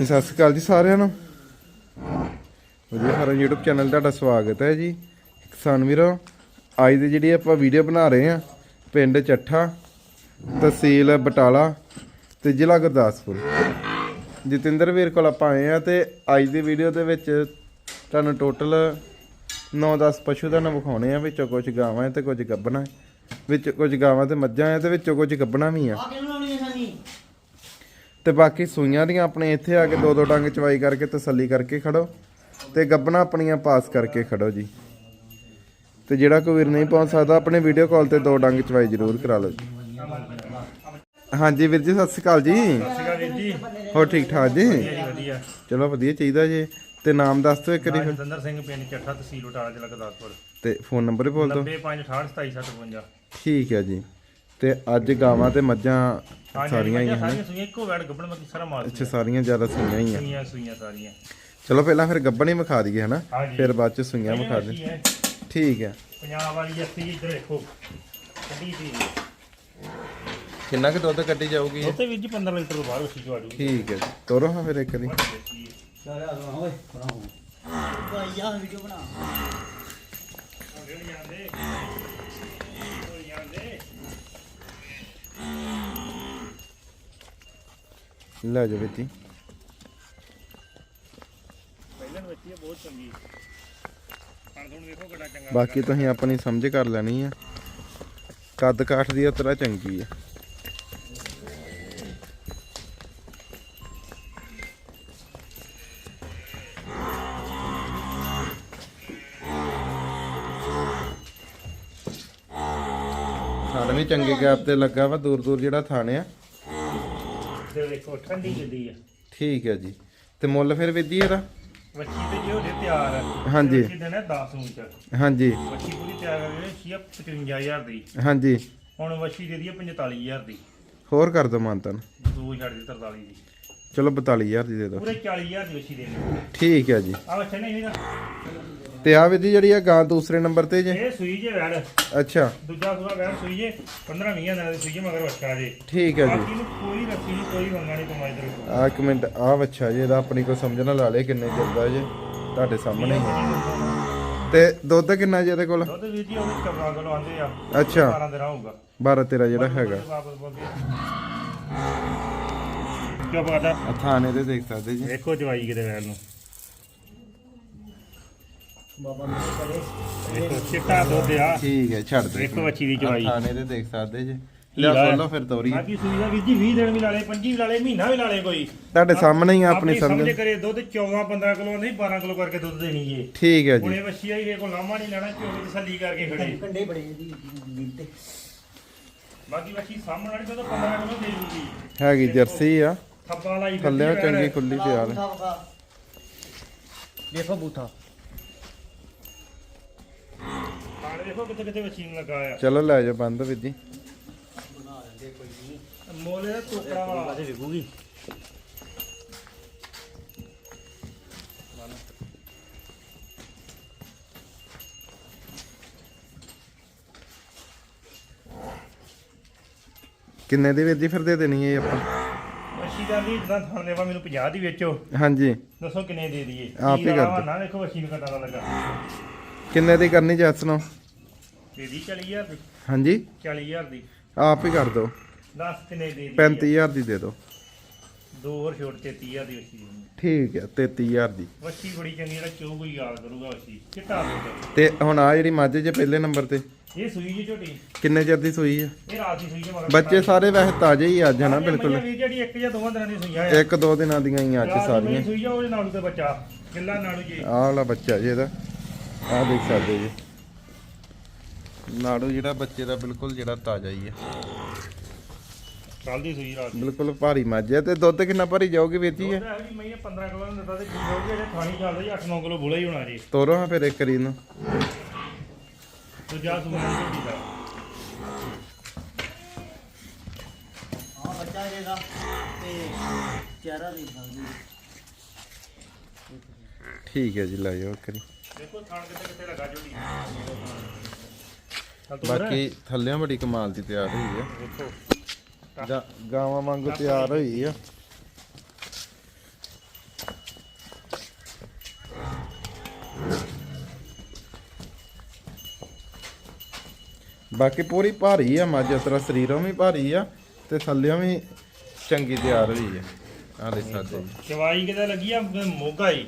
ਸਤਿ ਸ਼੍ਰੀ ਅਕਾਲ ਜੀ ਸਾਰਿਆਂ ਨੂੰ। ਵਧੀਆ, ਸਾਰਾ YouTube ਚੈਨਲ ਤੁਹਾਡਾ ਸਵਾਗਤ ਹੈ ਜੀ। ਕਿਸਾਨ ਵੀਰੋ, ਅੱਜ ਦੀ ਜਿਹੜੀ ਆਪਾਂ ਵੀਡੀਓ ਬਣਾ ਰਹੇ ਆ ਪਿੰਡ ਚੱਠਾ, ਤਹਿਸੀਲ ਬਟਾਲਾ ਤੇ ਜ਼ਿਲ੍ਹਾ ਗੁਰਦਾਸਪੁਰ। ਜਤਿੰਦਰ ਵੀਰ ਕੋਲ ਆਪਾਂ ਆਏ ਆ ਤੇ ਅੱਜ ਦੀ ਵੀਡੀਓ ਦੇ ਵਿੱਚ ਤੁਹਾਨੂੰ ਟੋਟਲ 9-10 ਪਸ਼ੂ ਤੁਹਾਨੂੰ ਵਿਖਾਉਣੇ ਆ ਵਿੱਚੋਂ ਕੁਝ ਗਾਵਾਂ ਹੈ ਤੇ ਕੁਝ ਗੱਬਣਾ ਹੈ। ਵਿੱਚ ਕੁਝ ਗਾਵਾਂ ਤੇ ਮੱਝਾਂ ਹੈ ਤੇ ਵਿੱਚੋਂ ਕੁਝ ਗੱਬਣਾ ਵੀ ਆ ਆ ਕਿਹਨੂੰ ਲਾਉਣੀ ਹੈ ਸਾਨੀ ਤੇ ਬਾਕੀ ਸੂਈਆਂ ਦੀਆਂ ਆਪਣੇ ਇੱਥੇ ਆ ਕੇ ਦੋ ਦੋ ਡੰਗ ਚਵਾਈ ਕਰਕੇ ਤਸੱਲੀ ਕਰਕੇ ਖੜੋ ਤੇ ਗੱਬਣਾ ਆਪਣੀਆਂ ਪਾਸ ਕਰਕੇ ਖੜੋ ਜੀ। ਤੇ ਜਿਹੜਾ ਕੋਈ ਵੀਰ ਨਹੀਂ ਪਹੁੰਚ ਸਕਦਾ ਆਪਣੇ ਵੀਡੀਓ ਕਾਲ ਤੇ ਦੋ ਡੰਗ ਚਵਾਈ ਜ਼ਰੂਰ ਕਰਾ ਲਓ ਜੀ। ਹਾਂਜੀ ਵੀਰ ਜੀ ਸਤਿ ਸ਼੍ਰੀ ਅਕਾਲ ਜੀ। ਵੀਰ ਜੀ। ਹੋਰ ਠੀਕ ਠਾਕ ਜੀ? ਵਧੀਆ ਚਲੋ ਵਧੀਆ ਚਾਹੀਦਾ ਜੀ। ਤੇ ਨਾਮ ਦੱਸ ਦਿਓ ਇੱਕ ਵਾਰੀ। ਫਿਰ ਜਤਿੰਦਰ ਸਿੰਘ ਪਿੰਡ ਚੱਠਾ ਤਹਿਸੀਲ ਬਟਾਲਾ ਜ਼ਿਲ੍ਹਾ ਗੁਰਦਾਸਪੁਰ। ਤੇ ਫੋਨ ਨੰਬਰ ਵੀ ਬੋਲ ਦਿਓ। 9568277752 ਠੀਕ ਹੈ ਜੀ। ਤੇ ਅੱਜ ਗਾਵਾਂ ਤੇ ਮੱਝਾਂ ਸਾਰੀਆਂ ਹੀ ਹਨ ਸਾਰੀਆਂ ਸੂਈਆਂ ਇੱਕੋ ਵੈੜ ਗੱਬਣ ਮਤ ਸਾਰਾ ਮਾਰ ਅੱਛਾ ਸਾਰੀਆਂ ਜ਼ਿਆਦਾ ਸੂਈਆਂ ਹੀ ਆ। ਸੂਈਆਂ ਸੂਈਆਂ ਸਾਰੀਆਂ। ਚਲੋ ਪਹਿਲਾਂ ਫਿਰ ਗੱਬਣ ਹੀ ਵਿਖਾ ਦਈਏ ਹਨਾ। ਫਿਰ ਬਾਅਦ ਚ ਸੂਈਆਂ ਵਿਖਾ ਦੇ। ਠੀਕ ਹੈ ਪੰਜਾਬ ਵਾਲੀ ਜੱਸੀ ਇੱਧਰ ਦੇਖੋ ਕੱਢੀ ਸੀ। ਕਿੰਨਾ ਕੁ ਦੁੱਧ ਕੱਢੀ ਜਾਊਗੀ? ਉੱਥੇ ਵੀਰ ਜੀ 15 ਲੀਟਰ ਤੋਂ ਬਾਹਰ ਉੱਚੀ ਜਵਾੜੂ ਠੀਕ ਹੈ ਜੀ। ਤੋਰੋ ਹਾਂ ਫਿਰ ਇੱਕ ਦੀ ਸਾਰੇ ਆ ਓਏ ਬਣਾਓ। ਭਾਈ ਆ ਵੀਡੀਓ ਬਣਾ। ਲੈ ਜਾ ਬੇਟੀ। ਪਹਿਲਾਂ ਬੱਚੀ ਬਹੁਤ ਚੰਗੀ। ਹੁਣ ਤੁਹਾਨੂੰ ਵੇਖੋ ਕਿੱਡਾ ਚੰਗਾ ਬਾਕੀ ਤੁਸੀਂ ਆਪਣੀ ਸਮਝ ਕਰ ਲੈਣੀ ਆ। ਕੱਦ ਕਾਠ ਦੀ ਉਤਰਾ ਚੰਗੀ ਆ। ਥਾਣ ਵੀ ਚੰਗੇ ਗੈਪ ਤੇ ਲੱਗਾ ਵਾ ਦੂਰ ਦੂਰ ਜਿਹੜਾ ਥਾਣ ਆ। ਠੰਡੀ ਆ। ਠੀਕ ਹੈ ਜੀ। ਤੇ ਮੁੱਲ ਫਿਰ ਵਿਧੀ ਇਹਦਾ? ਬੱਚੀ ਤੇ ਜੇ ਉਹਦੇ ਤਿਆਰ ਆ। ਹਾਂਜੀ। ਬੱਚੀ ਦੇਣਾ 10 ਉਂਚ ਹਾਂਜੀ। ਬੱਚੀ ਪੂਰੀ ਤਿਆਰ ਕਰਕੇ ਛੀ 55000 ਦੀ। ਹਾਂਜੀ। ਹੁਣ ਬੱਚੀ ਦੇ ਦਈਏ 45000 ਦੀ। ਹੋਰ ਕਰ ਦੋ ਮਾਨਤਨ ਦੋ ਛੱਡ ਦੀ 43 ਦੀ। ਚਲੋ 42000 ਦੀ ਦੇ ਦਿਓ ਪੂਰੇ 40000 ਦੀ ਬੱਚੀ ਦੇਣੀ ਠੀਕ ਹੈ ਜੀ। ਆ ਬੱਚਾ ਨਹੀਂ ਹੈਗਾ ਤੇ ਆ ਵਿਧੀ ਜਿਹੜੀ ਆ ਗਾਂ ਦੂਸਰੇ ਨੰਬਰ ਤੇ ਜੇ? ਇਹ ਸੂਈ ਜੇ ਵੈੜ। ਅੱਛਾ। ਦੂਜਾ ਸੂਆ ਵੈੜ ਸੂਈ ਜੇ 15 20 ਦਿਨਾਂ ਦੀ ਸੂਈ ਜੇ ਮਗਰ ਬੱਚਾ ਜੇ। ਠੀਕ ਹੈ ਜੀ। ਨੂੰ ਕੋਈ ਰੱਸੀ ਨਹੀਂ ਕੋਈ ਮੰਗਾ ਨਹੀਂ ਕਮਾਈ ਦਰ ਆ ਇੱਕ ਮਿੰਟ ਆ ਬੱਚਾ ਜੀ ਇਹਦਾ ਆਪਣੀ ਕੋ ਸਮਝਣਾ ਲਾ ਲੇ ਕਿੰਨੇ ਚੱਲਦਾ ਜੇ ਤੁਹਾਡੇ ਸਾਹਮਣੇ ਹੀ ਹੈ। ਤੇ ਦੁੱਧ ਕਿੰਨਾ ਜੀ ਇਹਦੇ ਕੋਲ? ਦੁੱਧ ਵੀਰ ਜੀ ਉਹ ਕਬਰਾਂ ਕੋਲ ਆਂਦੇ ਆ। ਅੱਛਾ। 12 ਦਿਨ ਹੋਊਗਾ। 12 13 ਜਿਹੜਾ ਹੈਗਾ। ਵਾਪਸ ਬੋਲਦੇ ਕਿਉਂ ਪਤਾ ਆ ਥਾਣੇ ਤੇ ਦੇਖ ਸਕਦੇ ਜੀ। ਵੇਖੋ ਜਵਾਈ ਕਿਤੇ ਵੈੜ ਨੂੰ। ਬਾਬਾ ਮੇਰੇ ਕਰੇ ਵੇਖੋ ਚਿੱਟਾ ਦੁੱਧ ਆ। ਠੀਕ ਹੈ ਛੱਡ ਦੇ। ਵੇਖੋ ਬੱਚੀ ਦੀ ਆ ਜਵਾਈ ਥਾਣੇ ਤੇ ਦੇਖ ਸਕਦੇ ਜੀ। ਕੀ ਲਿਆ ਵਾ? ਖੋਲੋ ਫਿਰ ਤੋਰੀ। ਬਾਕੀ ਸੂਈ ਦਾ ਵੀਰ ਜੀ 20 ਦਿਨ ਵੀ ਲਾ ਲੇ 25 ਵੀ ਲਾ ਲੇ ਮਹੀਨਾ ਵੀ ਲਾ ਲੇ ਕੋਈ। ਤੁਹਾਡੇ ਸਾਹਮਣੇ ਹੀ ਆ ਆਪਣੀ ਸਮਝ ਸਮਝ। ਕਰੇ ਦੁੱਧ 14 15 ਕਿਲੋ ਨਹੀਂ 12 ਕਿਲੋ ਕਰਕੇ ਦੁੱਧ ਦੇਣੀ ਏ ਠੀਕ ਹੈ ਹੁਣੇ ਜੀ ਬੱਚੀ ਆਈ ਕੋ ਲਾਮਾ ਨਹੀਂ ਲੈਣਾ ਕਿਉਂ ਕਿ ਤਸੱਲੀ ਕਰਕੇ ਖੜੇ। ਕੰਡੇ ਬੜੇ ਜੀ ਦੀਪ ਤੇ। ਬਾਕੀ ਬੱਚੀ ਸਾਹਮਣੇ ਵਾਲੀ ਤੋਂ 15 ਕਿਲੋ ਦੇ ਦੂਗੀ। ਹੈਗੀ ਜਰਸੀ ਆ। ਥੱਪਾ ਲਾਈ ਫਿਰਦੀ ਥੱਲੇ ਵੈੜ। ਚੰਗੀ ਖੁੱਲੀ ਤਿਆਰ ਹੈ। ਦੇਖੋ ਬੂਥਾ। ਖਾਣ ਦੇਖੋ ਕਿਤੇ ਕਿਤੇ ਬੱਚੀ ਨੂੰ ਲੱਗਾ ਆ ਚਲੋ ਲੈ ਜਾ ਬੰਦ ਵੀਰ ਜੀ। ਬਣਾ ਲੈਂਦੇ ਕੋਈ ਨਹੀਂ ਮੋਲੇ ਦਾ ਟੋਕਰਾ ਵਾਲਾ। ਬਾਦੇ ਵਿਕੂਗੀ। ਕਿੰਨੇ ਦੀ ਵੀਰ ਜੀ ਫਿਰ ਦੇ ਦੇਣੀ ਹੈ ਆਪਾਂ? ਬੱਚੀ ਦਾ ਵੀ ਇਦਾਂ ਥਾਣ ਦੇਵਾ ਮੈਨੂੰ 50 ਦੀ ਵੇਚੋ। ਹਾਂਜੀ। ਦੱਸੋ ਕਿੰਨੇ ਦੇ ਦਈਏ। ਆਪ ਹੀ ਕਰ ਦਿਓ। ਨਾ ਵੇਖੋ ਬੱਚੀ ਨੂੰ ਕਟਾ ਲੱਗਾ। ਕਿੰਨੇ ਦੀ ਕਰਨੀ ਜੱਸ ਨੂੰ? ਦੇ ਦੀ 40000 ਦੀ। ਹਾਂਜੀ? 40000 ਦੀ। ਆਪ ਹੀ ਕਰ ਦਿਓ। ਦੱਸ ਕਿੰਨੇ ਦੇ ਦੀ 35000 ਦੀ ਦੇ ਦਿਓ। ਦੋ ਹੋਰ ਛੋਟ 33000 ਦੀ ਦੇਣੀ ਠੀਕ ਹੈ 33000 ਦੀ। ਬੱਚੀ ਬੜੀ ਚੰਗੀ ਜਿਹੜਾ ਚੋ ਕੋਈ ਯਾਦ ਕਰੂਗਾ ਬੱਚੀ ਚਿੱਟਾ ਤੇ ਹੁਣ ਆ ਜਿਹੜੀ ਮੱਝ ਜੇ ਪਹਿਲੇ ਨੰਬਰ ਤੇ। ਇਹ ਸੂਈ ਜੀ ਝੋਟੀ ਕਿੰਨੇ ਚਿਰ ਦੀ ਸੂਈ ਹੈ ਇਹ ਰਾਤ ਦੀ ਸੂਈ ਜੇ ਮਗਰ ਬੱਚੇ ਸਾਰੇ ਵੈਸੇ ਤਾਜ਼ੇ ਹੀ ਅੱਜ ਹਨਾ? ਬਿਲਕੁਲ। ਜਿਹੜੀ ਇੱਕ ਜਾਂ ਦੋਵਾਂ ਦਿਨਾਂ ਦੀ ਸੂਈ ਆ। ਇੱਕ ਦੋ ਦਿਨਾਂ ਦੀਆਂ ਹੀ ਅੱਜ ਦੀ ਸਾਰੀਆਂ। ਸੂਈ ਆ ਉਹਦੇ ਨਾਲੂ ਤੇ ਬੱਚਾ। ਕਿੱਲਾ ਨਾਲੂ ਜੀ। ਆਹ ਵਾਲਾ ਬੱਚਾ ਜੀ ਇਹਦਾ। ਆਹ ਦੇਖ ਸਕਦੇ ਜੀ। ਨਾੜੂ ਜਿਹੜਾ ਬੱਚੇ ਦਾ ਬਿਲਕੁਲ ਜਿਹੜਾ ਤਾਜ਼ਾ ਹੀ ਹੈ ਕੱਲ ਦੀ ਸੂਈ ਰਾਤ ਬਿਲਕੁਲ ਭਾਰੀ ਮੱਝ ਹੈ ਤੇ ਦੁੱਧ ਕਿੰਨਾ ਭਰੀ ਜਾਊਗੀ ਵੀਰ ਜੀ ਇਹ ਉਹਦਾ ਵੀ ਮੈਂ 15 ਕਿਲੋ ਨੂੰ ਦਿੱਤਾ ਤੇ ਕੀ ਹੋਊਗੀ ਜਿਹੜੇ ਥਾਣੀ ਚੱਲਦਾ ਜੀ 8-9 ਕਿਲੋ ਬੁਲਾ ਹੀ ਹੋਣਾ ਜੀ। ਤੋਰੋ ਹਾਂ ਫਿਰ ਇੱਕ ਰੀ ਨੂੰ ਦੂਜਾ ਸੂਆ ਝੋਟੀ ਦਾ ਆ। ਬੱਚਾ ਜੇਗਾ ਤੇ ਚਿਹਰਾ ਦੇਖ ਸਕਦੇ ਠੀਕ ਹੈ ਜੀ ਲੈ ਜਾਓ ਇੱਕ ਰੀ ਬਾਕੀ ਥੱਲਿਆਂ ਬੜੀ ਕਮਾਲ ਦੀ ਤਿਆਰ ਹੋਈ ਆ। ਦੇਖੋ। ਜਾਂ ਗਾਵਾਂ ਵਾਂਗੂ ਤਿਆਰ ਹੋਈ ਆ। ਬਾਕੀ ਪੂਰੀ ਭਾਰੀ ਆ ਮੱਝ ਇਸ ਤਰ੍ਹਾਂ ਸਰੀਰੋਂ ਵੀ ਭਾਰੀ ਆ ਤੇ ਥੱਲੇ ਵੀ ਚੰਗੀ ਤਿਆਰ ਹੋਈ ਆ। ਆਲੇ ਸਾਡੇ ਚਵਾਈ ਕਿਤੇ ਲੱਗੀ ਆ ਮੋਗਾ ਹੀ।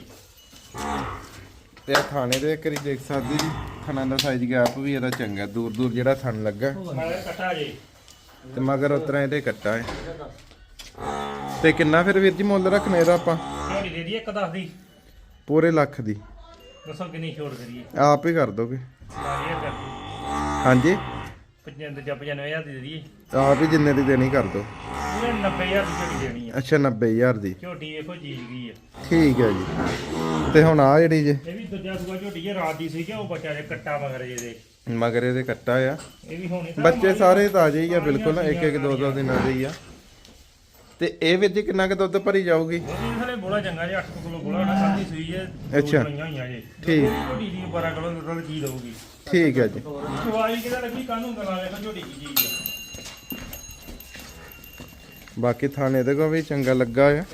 ਤੇ ਆ ਥਾਣੇ ਦੇ ਇੱਕ ਵਾਰੀ ਦੇਖ ਸਕਦੇ ਜੀ। ਥਣਾ ਦਾ ਸਾਈਜ਼ ਗੈਪ ਵੀ ਇਹਦਾ ਚੰਗਾ ਦੂਰ ਦੂਰ ਜਿਹੜਾ ਥਣ ਲੱਗਾ। ਤੇ ਮਗਰ ਉਤਰਾ ਇਹਦੇ ਕੱਟਾ ਹੈ। ਤੇ ਕਿੰਨਾ ਫਿਰ ਵੀਰ ਜੀ ਮੁੱਲ ਰੱਖਣੇ ਇਹਦਾ ਆਪਾਂ? ਝੋਟੀ ਦੇ ਦੀ ਇੱਕ ਦੱਸ ਦੀ। ਪੂਰੇ ਲੱਖ ਦੀ। ਦੱਸੋ ਕਿੰਨੀ ਛੋੜ ਕਰੀਏ। ਆਪ ਹੀ ਕਰ ਦੋਗੇ। ਹਾਂਜੀ। 95 ਜਾਂ 95000 ਦੀ ਦੇ ਦਈਏ। ਆਪ ਹੀ ਜਿੰਨੇ ਦੀ ਦੇਣੀ ਕਰ ਦੋ ਪੂਰੇ 90000 ਦੀ ਝੋਟੀ ਦੇਣੀ ਆ। ਅੱਛਾ 90000 ਦੀ। ਝੋਟੀ ਵੇਖੋ ਜੀਜ ਗਈ ਆ। ਠੀਕ ਹੈ ਜੀ। ਤੇ ਹੁਣ ਆ ਜਿਹੜੀ ਜੇ ਇਹ ਵੀ ਦੂਜਾ ਸੂਆ ਝੋਟੀ ਹੈ ਰਾਤ ਦੀ ਸੀ ਕਿ ਉਹ ਬੱਚਾ ਜੇ ਕੱਟਾ ਮਗਰ ਜੇ ਦੇ। ਮਗਰ ਇਹਦੇ ਕੱਟਾ ਆ। ਇਹ ਵੀ ਹੋਣੀ ਤਾਂ ਬੱਚੇ ਸਾਰੇ ਤਾਜ਼ੇ ਹੀ ਆ ਬਿਲਕੁਲ ਇੱਕ ਇੱਕ ਦੋ ਦੋ ਦਿਨਾਂ ਦੇ ਹੀ ਆ। ਤੇ ਇਹ ਜੀ ਕਿੰਨਾ ਕੁ ਦੁੱਧ ਭਰੀ ਜਾਊਗੀ? ਉਹਦੀ ਥਲੇ ਬੋਲਾ ਚੰਗਾ ਜੇ 8 ਕਿਲੋ ਬੋਲਾ ਉਹਨਾਂ ਸਾਡੀ ਸੂਈ ਹੈ ਅੱਛਾ। ਦਵਾਈਆਂ ਹੋਈਆਂ ਜੇ। ਠੀਕ। ਝੋਟੀ ਦੀ 12 ਕਿਲੋ ਦੁੱਧ ਕੀ ਦਊਗੀ ਠੀਕ ਹੈ ਜੀ। ਚਵਾਈ ਕਿਹਦਾ ਲੱਗੀ? ਕਾਨੂੰ ਗਲਾ ਵੇਖੋ ਝੋਟੀ ਕੀ ਚੀਜ਼ ਆ। ਬਾਕੀ ਥਾਣੇ ਦੇ ਕੋ ਵੀ ਚੰਗਾ ਲੱਗਾ ਆ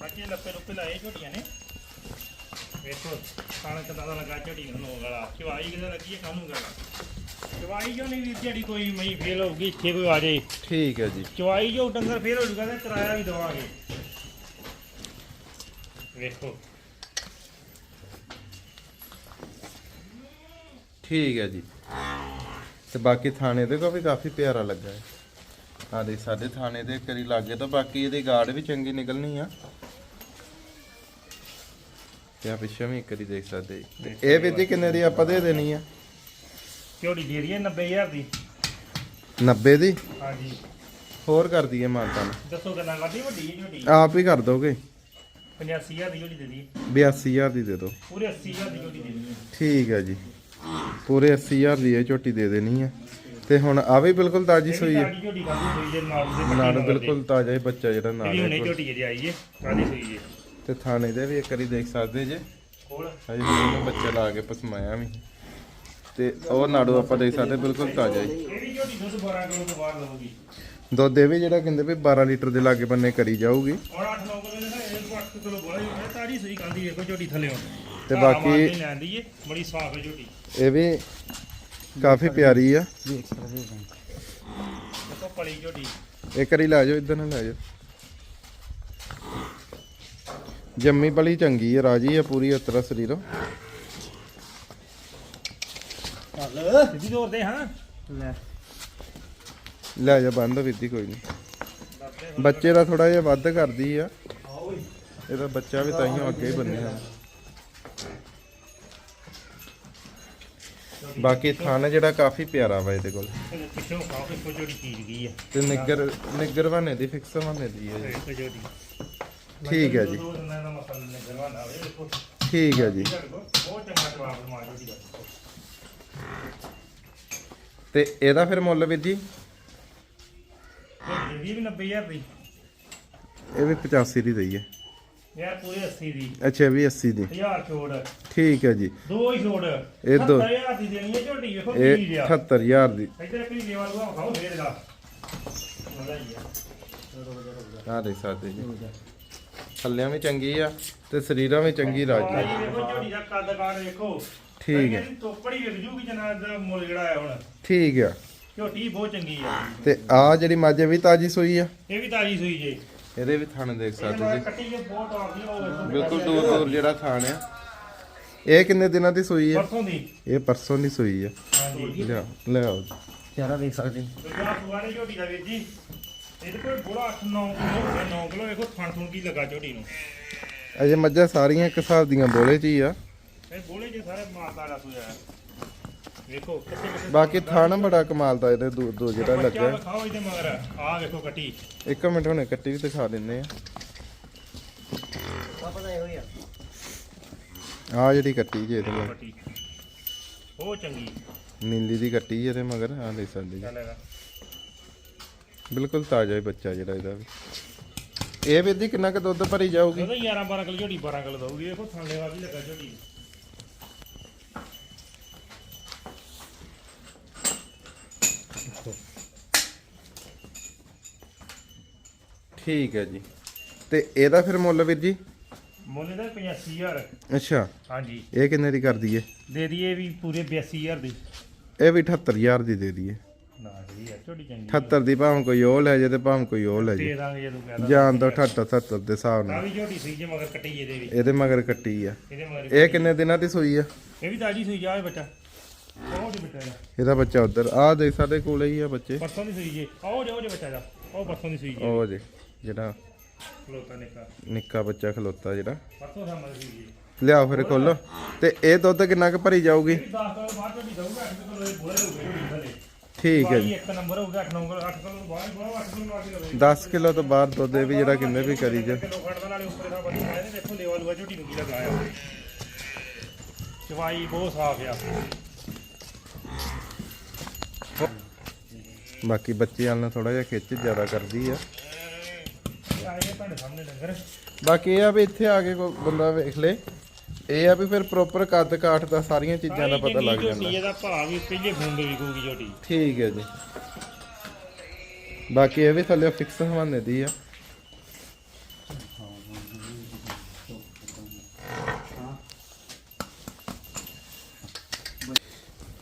ਬਾਕੀ ਲੱਪੇ ਰੁੱਪੇ ਲਾਏ ਝੋਟੀਆਂ ਨੇ। ਵੇਖੋ ਖਾਣ ਕਿਦਾਂ ਦਾ ਲੱਗਾ ਝੋਟੀ ਨੂੰ ਗਲਾ। ਚਵਾਈ ਕਿਹਦਾ ਲੱਗੀ ਹੈ ਕਾਨੂੰ ਗਲਾ? ਚਵਾਈ ਜੋ ਨਹੀਂ ਵੀਰ ਝੜੀ ਕੋਈ ਮਈ ਫੇਲ ਹੋਊਗੀ ਇੱਥੇ ਕੋਈ ਆ ਜਾਏ ਠੀਕ ਹੈ ਜੀ। ਚਵਾਈ ਜੋ ਡੰਗਰ ਫੇਲ ਹੋ ਜੂਗਾ ਤੇ ਕਿਰਾਇਆ ਵੀ ਦਵਾਂਗੇ। ਵੇਖੋ ਠੀਕ ਹੈ ਜੀ। ਤੇ ਬਾਕੀ ਥਾਣੇ ਦੇ ਕੋ ਵੀ ਕਾਫੀ ਪਿਆਰਾ ਲੱਗਾ ਹੈ। ਆ ਦੇ ਸਾਡੇ ਥਾਣੇ ਦੇ ਕਰੀ ਲੱਗੇ ਤਾਂ ਬਾਕੀ ਇਹਦੀ ਗਾਰਡ ਵੀ ਚੰਗੀ ਨਿਕਲਣੀ ਆ। ਤੇ ਆ ਪਿੱਛੇ ਵੀ ਇੱਕ ਵਾਰੀ ਦੇਖ ਸਕਦੇ। ਇਹ ਵੀਰ ਜੀ ਕਿੰਨੇ ਦੀ ਆਪਾਂ ਦੇ ਦੇਣੀ ਆ? ਝੋਟੀ ਦੇ ਰਹੀ ਹੈ 90000 ਦੀ। 90 ਦੀ? ਹਾਂਜੀ। ਹੋਰ ਕਰ ਦਈਏ ਮਾਨਤਾ ਨੂੰ ਦੱਸੋ ਗੱਲਾਂ ਕਰਦੀ ਵੱਡੀ ਹੈ ਝੋਟੀ ਆਪ ਹੀ ਕਰ ਦੋਗੇ? 85000 ਦੀ ਝੋਟੀ ਦੇ ਦੀ 82000 ਦੀ ਦੇ ਦਿਓ। ਪੂਰੇ 80000 ਦੀ ਝੋਟੀ ਦੇ ਦੀ ਠੀਕ ਹੈ ਜੀ। ਪੂਰੇ 80000 ਦੀ ਇਹ ਝੋਟੀ ਦੇ ਦੇਣੀ ਆ। ਤੇ ਹੁਣ ਆ ਵੀ ਬਿਲਕੁਲ ਤਾਜੀ ਸੋਈ ਹੈ ਸਾਡੀ ਝੋਟੀ ਕਾਦੀ ਸੂਈ ਦੇ ਨਾਲ ਦੇ ਨਾਲ ਬਿਲਕੁਲ ਤਾਜ਼ਾ ਹੀ ਬੱਚਾ ਜਿਹੜਾ ਨਾਲ ਇਹਦੀ ਹੈ ਝੋਟੀ ਜਿਹੜੀ ਆਈ ਹੈ ਕਾਦੀ ਸੂਈ ਜੇ ਤੇ ਥਾਣੇ ਦੇ ਵੀ ਇੱਕ ਵਾਰੀ ਦੇਖ ਸਕਦੇ ਜੇ। ਕੋਲ। ਹਜੇ ਉਹਨੂੰ ਬੱਚਾ ਲਾ ਕੇ ਪਸਮਾਇਆ ਵੀ। ਤੇ ਉਹ ਨਾੜੂ ਆਪਾਂ ਦੇਖ ਸਕਦੇ ਬਿਲਕੁਲ ਤਾਜ਼ਾ ਹੀ। ਇਹ ਵੀ ਝੋਟੀ ਦੁੱਧ 12 ਕਿਲੋ ਤੋਂ ਬਾਹਰ ਲਊਗੀ? ਦੁੱਧ ਇਹ ਵੀ ਜਿਹੜਾ ਕਹਿੰਦੇ ਵੀ 12 ਲੀਟਰ ਦੇ ਲਾਗੇ ਬੰਨੇ ਕਰੀ ਜਾਊਗੀ। ਹੁਣ 8-9 ਕਿਲੋ ਦੇ ਨਾ ਇਹ ਤੋਂ 8 ਕਿਲੋ ਬੋਲਾ ਹੀ ਹੋਇਆ ਤਾੜੀ ਸੂਈ ਕਾਦੀ ਵੇਖੋ ਝੋਟੀ ਥੱਲੇ। ਤੇ ਬਾਕੀ- ਲੈਂਦੀ ਏ ਬੜੀ ਸਾਫ਼ ਹੈ ਝੋਟੀ। ਇਹ ਵੀ ਕਾਫੀ ਪਿਆਰੀ ਆ। ਦੇਖੋ ਪਲੀ ਝੋਟੀ ਇੱਕ ਵਾਰੀ ਲੈ ਜਾਓ, ਇਧਰ ਨੂੰ ਲੈ ਜਾਓ। ਜੰਮੀ ਬਲੀ ਚੰਗੀ ਆ, ਰਾਜੀ ਆ ਪੂਰੀ ਉਤਰਾ ਸਰੀਰੋਂ। ਸਿੱਧੀ ਦੌੜ ਦੇ ਹਾਂ ਲੈ ਲੈ ਜਾ, ਬੰਦ ਵਿੱਦੀ ਕੋਈ ਨਹੀਂ ਬੱਚੇ ਦਾ ਥੋੜਾ ਜਿਹਾ ਵੱਧ ਕਰਦੀ ਆ। ਇਹਦਾ ਬੱਚਾ ਵੀ ਤਾਈਓ ਅੱਗੇ ਹੀ ਬੰਨਿਆ ਬਾਕੀ ਥਣ ਜਿਹੜਾ ਕਾਫੀ ਪਿਆਰਾ ਵਾ ਇਹਦੇ ਕੋਲ। ਪਿੱਛੋਂ ਚੀਜ਼ ਗਈ ਤੇ ਨਿੱਗਰ ਨਿੱਗਰ ਵਾਨੇ ਦੀ ਫਿਕਸ ਵਾਨੇ ਦੀ। ਹੈ ਠੀਕ ਹੈ ਜੀ। ਠੀਕ ਹੈ ਜੀ ਤੇ ਇਹਦਾ ਫਿਰ ਮੁੱਲ ਵੀਰ ਜੀ? ਦੀ ਵੀ 90000 ਦੀ। ਇਹ ਵੀ 85 ਦੀ ਦਈ ਹੈ ਯਾਰ ਪੂਰੇ 80 ਦੀ। ਅੱਛਾ ਵੀ 80 ਦੀ। 1000 ਛੋੜ ਠੀਕ ਹੈ ਜੀ। ਦੋ ਹੀ ਛੋੜ ਇਹ ਦੋ- 70000 ਦੀ ਦੇਣੀ ਹੈ ਝੋਟੀ ਵੇਖੋ ਕੀ ਲਿਆ। 78000 ਦੀ। ਇੱਧਰ ਇੱਕ ਲੇਵਾ ਲੂਆ ਖਾਓ ਫੇਰ ਦਾ ਆ। ਦੇਖ ਸਕਦੇ ਜੀ। ਥੱਲਿਆਂ ਵੀ ਚੰਗੀ ਆ ਤੇ ਸਰੀਰਾਂ ਵੀ ਚੰਗੀ ਰਾਜੀ ਭਾਈ ਵੇਖੋ ਝੋਟੀ ਦਾ ਕੱਦ ਕਾਠ ਵੇਖੋ। ਠੀਕ ਹੈ। ਤੋਪੜੀ ਵਿਕ ਜੂਗੀ ਜਨਾ ਦਾ ਮੁੱਲ ਜਿਹੜਾ ਹੈ ਹੁਣ। ਠੀਕ ਆ। ਝੋਟੀ ਬਹੁਤ ਚੰਗੀ ਆ। ਤੇ ਆ ਜਿਹੜੀ ਮੱਝ ਵੀ ਤਾਜੀ ਸੂਈ ਆ? ਇਹ ਵੀ ਤਾਜੀ ਸੂਈ ਜੇ। ਇਹਦੇ ਵੀ ਥਣ ਦੇਖ ਸਕਦੇ ਇਹਦੇ ਜੀ। ਕੱਟੀ ਜੇ ਬਹੁਤ ਆਉਂਦੀ ਉਹ ਵੇਖੋ ਬਿਲਕੁਲ ਦੂਰ ਦੂਰ ਜਿਹੜਾ ਥਾਣ ਆ। ਇਹ ਕਿੰਨੇ ਦਿਨਾਂ ਦੀ ਸੂਈ ਆ? ਪਰਸੋਂ ਦੀ। ਇਹ ਪਰਸੋਂ ਦੀ ਸੂਈ ਆ। ਹਾਂਜੀ। ਲਿਆ ਲੈ ਆਓ ਚਾਰਾ ਦੇਖ ਸਕਦੇ ਦੂਜਾ ਸੁਆਰੇ ਝੋਟੀ ਦਾ ਵੀਰ ਜੀ ਇਹਦੇ ਕੋਲ ਬੋਲਾ 8 9 ਕਿਲੋ 9 ਕਿਲੋ ਵੇਖੋ ਥਣ ਥਣ ਕੀ ਲੱਗਾ ਝੋਟੀ ਨੂੰ? ਅਜੇ ਮੱਝਾਂ ਸਾਰੀਆਂ ਇੱਕ ਹਿਸਾਬ ਦੀਆਂ ਬੋਲੇ ਚ ਹੀ ਆ। ਇਹ ਬੋਲੇ ਜੇ ਸਾਰੇ ਮਾਰਦਾ ਸੂਆ ਹੈ। ਵੇਖੋ ਕਿੱਥੇ ਕਿੱਥੇ ਬਾਕੀ ਥਾਣ ਬੜਾ ਕਮਾਲ ਦਾ ਇਹਦੇ ਦੋ ਦੋ ਜਿਹੜਾ ਬੱਚਾ ਲੱਗਾ। ਵਿਖਾਓ ਇਹਦੇ ਮਗਰ। ਆਹ ਵੇਖੋ ਕੱਟੀ। ਇੱਕ ਮਿੰਟ ਹੁਣੇ ਕੱਟੀ ਵੀ ਦਿਖਾ ਦਿੰਨੇ ਆ। ਦਾ ਇਹੋ ਹੀ ਆ ਆ ਜਿਹੜੀ ਕੱਟੀ ਜੇ ਇਹਦੇ ਕੱਟੀ। ਉਹ ਚੰਗੀ। ਨੀਲੀ ਦੀ ਕੱਟੀ ਇਹਦੇ ਮਗਰ ਆ ਦੇਖ ਸਕਦੇ ਜੀ। ਚੱਲ ਹੈਗਾ। ਬਿਲਕੁਲ ਤਾਜ਼ਾ ਹੀ ਬੱਚਾ ਜਿਹੜਾ ਇਹਦਾ ਵੀ। ਇਹ ਵੀਰ ਜੀ ਕਿੰਨਾ ਕੁ ਦੁੱਧ ਭਰੀ ਜਾਊਗੀ? ਉਹਦਾ 11 12 ਕਿਲੋ ਝੋਟੀ 12 ਕਿਲੋ ਦਊਗੀ। ਵੇਖੋ ਥਾਲੇ ਵਾ ਵੀ ਲੱਗਾ ਝੋਟੀ। ਠੀਕ ਹੈ ਜੀ। ਤੇ ਇਹਦਾ ਫਿਰ ਮੁੱਲ ਵੀਰ ਜੀ? ਮੁੱਲ ਦਾ 85000 ਅੱਛਾ। ਹਾਂਜੀ। ਇਹ ਕਿੰਨੇ ਦੀ ਕਰ ਦਈਏ? ਦੇ ਦਈਏ ਵੀ ਪੂਰੇ 82000 ਦੀ। ਇਹ ਵੀ 78000 ਦੀ ਦੇ ਦਈਏ। ਨਾ ਜੀ ਇਹ ਝੋਟੀ ਚੰਗੀ 78 ਦੀ ਭਾਵੇਂ ਕੋਈ ਉਹ ਲੈ ਜੇ ਤੇ ਭਾਵੇਂ ਕੋਈ ਉਹ ਲੈ ਦੇ ਜੇ ਦਾਂਗੇ ਜਦੋਂ ਕਹਿਦਾ ਜਾਣ ਦੋ 78 77 ਦੇ ਹਿਸਾਬ ਆ ਨਾਲ ਵੀ ਝੋਟੀ ਸੀ ਜੇ ਮਗਰ ਕੱਟੀ ਇਹਦੇ ਵੀ ਇਹਦੇ ਮਗਰ ਕੱਟੀ ਆ। ਇਹਦੇ ਮਗਰ ਇਹ ਕਿੰਨੇ ਦਿਨਾਂ ਦੀ ਸੂਈ ਆ? ਇਹ ਵੀ ਤਾਜੀ ਸੂਈ ਜਾ ਇਹ ਬੱਚਾ ਉਹ ਜੀ ਬੱਚਾ ਜਾ ਇਹਦਾ ਬੱਚਾ ਉਧਰ। ਆ ਦੇਖ ਸਾਡੇ ਕੋਲੇ ਹੀ ਆ ਬੱਚੇ। ਪਰਸੋਂ ਦੀ ਸੂਈ ਜੇ। ਆਓ ਜੋ ਜੇ ਬੱਚਾ ਜਾ ਉਹ ਪਰਸੋਂ ਦੀ ਸੂਈ ਜੇ। ਉਹ ਜੇ। ਜਿਹੜਾ ਖਲੋਤਾ ਨਿਕਾ। ਨਿੱਕਾ ਬੱਚਾ ਖਲੋਤਾ ਜਿਹੜਾ। ਪਰਸੋਂ ਸਾਹਮਣੇ ਸੂਈ ਜੇ ਲਿਆਓ ਫਿਰ ਖੋਲੋ ਤੇ ਇਹ ਦੁੱਧ ਕਿੰਨਾ ਕੁ ਭਰੀ ਜਾਊਗੀ? ਇਹ 10 ਕਿਲੋ ਬਾਅਦ ਝੋਟੀ ਦਊਗਾ 8 ਕਿਲੋ ਇਹ ਬੋਲੇ ਹੋ ਗਏ ਝੋਟੀ ਥੱਲੇ ਠੀਕ ਹੈ ਜੀ। ਇੱਕ ਨੰਬਰ ਹੋਊਗਾ 8 ਨੰਬਰ 8 ਕਿਲੋ ਤੋਂ ਬਾਅਦ ਬੋਲਾ 8 ਕਿਲੋ ਲਵੇ 10 ਕਿਲੋ ਤੋਂ ਬਾਅਦ ਦੁੱਧ ਇਹ ਵੀ ਜਿਹੜਾ ਕਿੰਨੇ ਵੀ ਕਰੀ ਜਾ ਕਿਲੋ ਖੜਦਾ ਨਾਲੇ ਉੱਪਰ ਦਾ ਨੇ ਦੇਖੋ ਲੇਵਾ ਲੂਆ ਝੋਟੀ ਨੂੰ ਕੀ ਲਗਾਇਆ। ਚਵਾਈ ਬਹੁਤ ਸਾਫ਼ ਆ। ਬਾਕੀ ਬੱਚੇ ਵਾਲ ਨਾਲ ਥੋੜਾ ਜਿਹਾ ਖਿੱਚ ਜ਼ਿਆਦਾ ਕਰਦੀ ਆ। ਆਏ ਨੇ ਤੁਹਾਡੇ ਸਾਹਮਣੇ ਡੰਗਰ ਬਾਕੀ ਇਹ ਆ ਵੀ ਇੱਥੇ ਆ ਕੇ ਕੋਈ ਬੰਦਾ ਵੇਖ ਲੇ। ਇਹ ਆ ਵੀ ਫਿਰ ਪ੍ਰੋਪਰ ਕੱਦ ਕਾਠ ਦਾ ਸਾਰੀਆਂ ਚੀਜ਼ਾਂ ਦਾ ਪਤਾ ਲੱਗ ਜਾਂਦਾ। ਇਹਦਾ ਭਾਅ ਵੀ ਪਹਿਲੇ ਫੋਨ ਦੇ ਵਿਕੂਗੀ ਝੋਟੀ। ਠੀਕ ਹੈ ਜੀ। ਬਾਕੀ ਇਹ ਵੀ ਥੱਲੇ ਫਿਕਸ ਹਵਾਨੇ ਦੀ ਆ।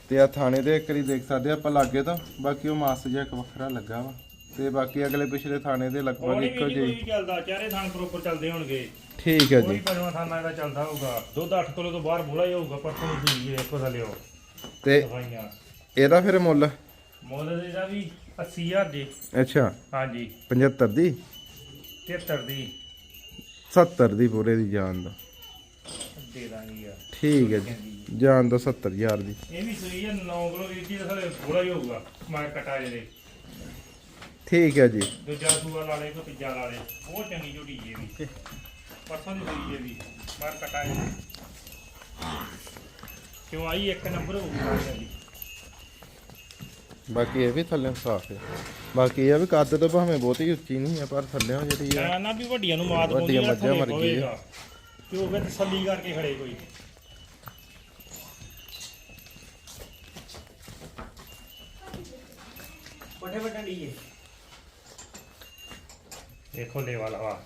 ਤੇ ਆ ਥਾਣੇ ਦੇ ਇੱਕ ਵਾਰੀ ਦੇਖ ਸਕਦੇ ਆ ਆਪਾਂ ਲਾਗੇ ਤੋਂ। ਬਾਕੀ ਉਹ ਮਾਸ ਜਿਹਾ ਇੱਕ ਵੱਖਰਾ ਲੱਗਾ ਵਾ। ਤੇ ਬਾਕੀ ਅਗਲੇ ਪਿਛਲੇ ਥਾਣੇ ਦੇ ਲਗਭਗ ਕੋਈ ਇੱਕੋ ਵੀ ਜਿਹੇ ਕੋਈ ਚੱਲਦਾ ਚਾਰੇ ਥਾਂ ਪ੍ਰੋਪਰ ਚੱਲਦੇ ਹੋਣਗੇ। ਠੀਕ ਹੈ ਕੋਈ ਜੀ ਪੰਜਵਾਂ ਥਾਂ ਇਹਦਾ ਚੱਲਦਾ ਹੋਊਗਾ ਦੁੱਧ 8 ਕਿਲੋ ਤੋਂ ਬਾਹਰ ਬੋਲਾ ਹੀ ਹੋਊਗਾ ਪਰਸੋਂ ਦੀ ਸੂਈ ਹੈ ਇੱਕੋ ਥੱਲੇ ਉਹ ਤੇ ਦਵਾਈਆਂ ਇਹਦਾ ਫਿਰ ਮੁੱਲ? ਮੁੱਲ ਇਹਦਾ ਵੀ 80000 ਜੀ ਅੱਛਾ। ਹਾਂਜੀ। 75 ਦੀ? 73 ਦੀ। 70 ਦੀ ਪੂਰੇ ਦੀ ਜਾਨ ਦਾ। ਦੇ ਦਾਂਗੇ ਯਾਰ। ਠੀਕ ਹੈ ਜੀ। ਜਾਨ ਦਾ 70000 ਦੀ। ਇਹ ਵੀ ਸੂਈ ਹੈ 9 ਕਿਲੋ ਵੀਰ ਜੀ ਦਾ ਬੋਲਾ ਹੀ ਹੋਊਗਾ ਮੈਂ ਕਟਾ ਜਿਹੜੇ ਠੀਕ ਹੈ ਜੀ। ਦੂਜਾ ਸੂਆ ਲਾ ਲੇ ਕੋ ਤੀਜਾ ਲਾ ਲੇ ਉਹ ਚੰਗੀ ਝੋਟੀ ਜੀ ਵੀ। ਪਰਸੋਂ ਦੀ ਸੂਈ ਇਹ ਵੀ। ਬਾਹਰ ਕਟਾ ਜਿਹੜੇ ਕਿਉਂ ਆਈ ਇੱਕ ਨੰਬਰ ਹੋਊਗੀ ਸਾਰਿਆਂ ਦੀ ਬਾਕੀ ਇਹ ਵੀ ਥੱਲੇ ਸਾਫ਼ ਹੈ। ਬਾਕੀ ਇਹ ਆ ਵੀ ਕੱਦ ਤੋਂ ਭਾਵੇਂ ਬਹੁਤੀ ਉੱਚੀ ਨਹੀਂ ਆ ਪਰ ਥੱਲੇ ਜਿਹੜੀ ਆ ਮੈਂ ਨਾ ਵੀ ਵੱਡੀਆਂ ਨੂੰ ਮਾਤ ਵੱਡੀਆਂ ਮੱਝਾਂ ਥੱਲੇ ਮਰ ਗਈ। ਤੇ ਉਹ ਫਿਰ ਤਸੱਲੀ ਕਰਕੇ ਖੜੇ ਕੋਈ। ਵੱਡੇ ਵੱਡੇ ਲੀਏ ਦੇਖੋ ਲੈ ਵਾਲਾ ਵਾ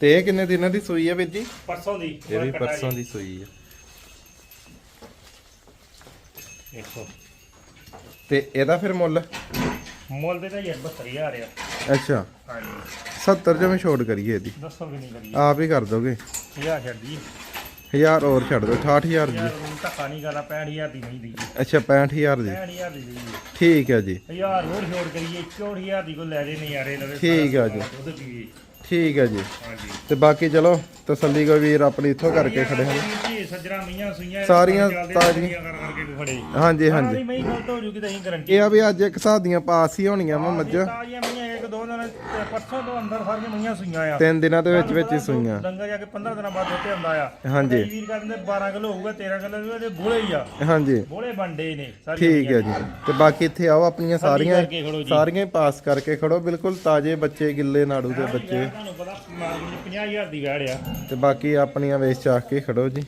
ਤੇ ਇਹ ਕਿੰਨੇ ਦਿਨਾਂ ਦੀ ਸੂਈ ਆ ਵੀਰ ਜੀ? ਪਰਸੋਂ ਦੀ ਇਹ ਵੀ ਪਰਸੋਂ। ਦੀ ਸੂਈ ਆ। ਦੇਖੋ। ਤੇ ਇਹਦਾ ਫਿਰ ਮੁੱਲ? ਮੁੱਲ ਦੇ ਤਾਂ ਯਾਰ 72000 ਆ। ਅੱਛਾ। ਹਾਂਜੀ। 70 ਜਿਵੇਂ ਛੋਟ ਕਰੀਏ ਇਹਦੀ। ਦੱਸੋ ਵੀ ਨਹੀਂ ਕਰੀ ਆਪ ਹੀ ਕਰ ਦੋਗੇ। ਹਜ਼ਾਰ ਛੱਡ ਦੀ 1000 ਹੋਰ ਛੱਡ ਦੋ 68000 ਦੀ। ਯਾਰ ਹੁਣ ਧੱਕਾ ਨਹੀਂ ਕਰਦਾ 65000 ਦੀ ਨਹੀਂ ਦੀ ਅੱਛਾ 65000 ਦੀ। 65000 ਦੀ ਦੀ ਠੀਕ ਹੈ ਜੀ। ਹਜ਼ਾਰ ਹੋਰ ਛੋੜ ਕਰੀਏ 64000 ਦੀ ਕੋ ਲੈ ਜੇ ਨਜ਼ਾਰੇ ਲਵੇ ਠੀਕ ਆ ਜੀ। ਦੁੱਧ ਪੀਏ। ਠੀਕ ਹੈ ਜੀ। ਹਾਂਜੀ। ਤੇ ਬਾਕੀ ਚਲੋ ਤਸੱਲੀ ਕੋਈ ਵੀਰ ਆਪਣੀ ਇੱਥੋਂ ਕਰਕੇ ਖੜੇ ਹਨ ਜੀ ਸੱਜਰਾ ਮਈਆਂ ਸੁਈਆਂ ਸਾਰੀਆਂ ਤਾਜ਼ੀਆਂ। ਕਰਕੇ ਖੜੇ। ਹਾਂਜੀ ਹਾਂਜੀ। ਹਾਂਜੀ ਮਈ ਗਲਤ ਹੋ ਜੂਗੀ ਤਾਂ ਅਸੀਂ ਗਰੰਟੀ ਇਹ ਆ ਵੀ ਅੱਜ ਇੱਕ ਹਿਸਾਬ ਦੀਆਂ ਪਾਸ ਹੀ ਹੋਣੀਆਂ ਵਾ ਮੱਝਾਂ। ਤਾਜ਼ੀਆਂ ਮਈਆਂ ਇੱਕ ਦੋ ਦਿਨ ਪਰਸੋਂ ਤੋਂ ਅੰਦਰ ਸਾਰੀਆਂ ਮਈਆਂ ਸੁਈਆਂ ਆ। ਤਿੰਨ ਦਿਨਾਂ ਦੇ ਵਿੱਚ ਵਿੱਚ ਹੀ ਸੂਈਆਂ। ਡੰਗਾ ਜਾ ਕੇ 15 ਦਿਨਾਂ ਬਾਅਦ ਉੱਤੇ ਆਉਂਦਾ ਆ। ਹਾਂਜੀ। ਵੀਰ ਕਹਿੰਦੇ 12 ਕਿਲੋ ਹੋਊਗਾ 13 ਕਿਲੋ ਤੇ ਬੋਲੇ ਹੀ ਆ। ਹਾਂਜੀ। ਬੋਲੇ ਬੰਡੇ ਨੇ ਸਾਰੀਆਂ ਠੀਕ ਹੈ। ਜੀ। ਤੇ ਬਾਕੀ ਇੱਥੇ ਆਓ ਆਪਣੀਆਂ ਸਾਰੀਆਂ। ਸਾਰੀਆਂ ਪਾਸ ਕਰਕੇ ਖੜੋ। ਬਿਲਕੁਲ ਤਾਜ਼ੇ ਬੱਚੇ ਗਿੱਲੇ ਨਾੜੂ ਦੇ ਬੱਚੇ। ਤੁਹਾਨੂੰ ਪਤਾ 50000 ਦੀ ਵੈੜ ਆ। ਤੇ ਬਾਕੀ ਆਪਣੀਆਂ ਵੇਚ ਚਾਖ ਕੇ ਖੜੋ ਜੀ।